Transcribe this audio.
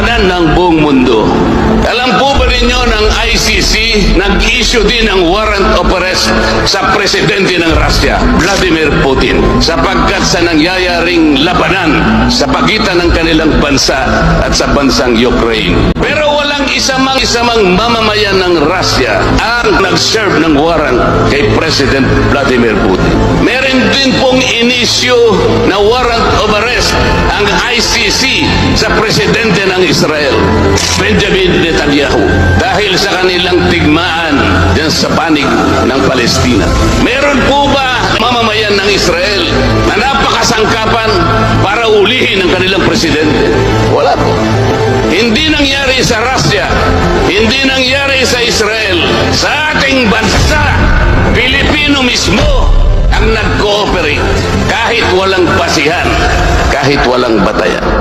labanan ng buong mundo. Alam po ba ninyo ng ICC nag-issue din ng warrant of arrest sa presidente ng Russia, Vladimir Putin, sapagkat sa nangyayaring labanan sa pagitan ng kanilang bansa at sa bansang Ukraine. Pero walang isamang isamang mamamayan ng Russia ang nag-serve ng warrant kay President Vladimir Putin. Meron din pong inisyo na warrant of arrest ang ICC sa presidente ng Israel, Benjamin Netanyahu, dahil sa kanilang tigmaan dyan sa panig ng Palestina. Meron po ba mamamayan ng Israel na napakasangkapan para ulihin ang kanilang presidente? Wala po. Hindi nangyari sa Russia, hindi nangyari sa Israel, sa ating bansa, Pilipino mismo ang nag-cooperate kahit walang basihan, kahit walang batayan.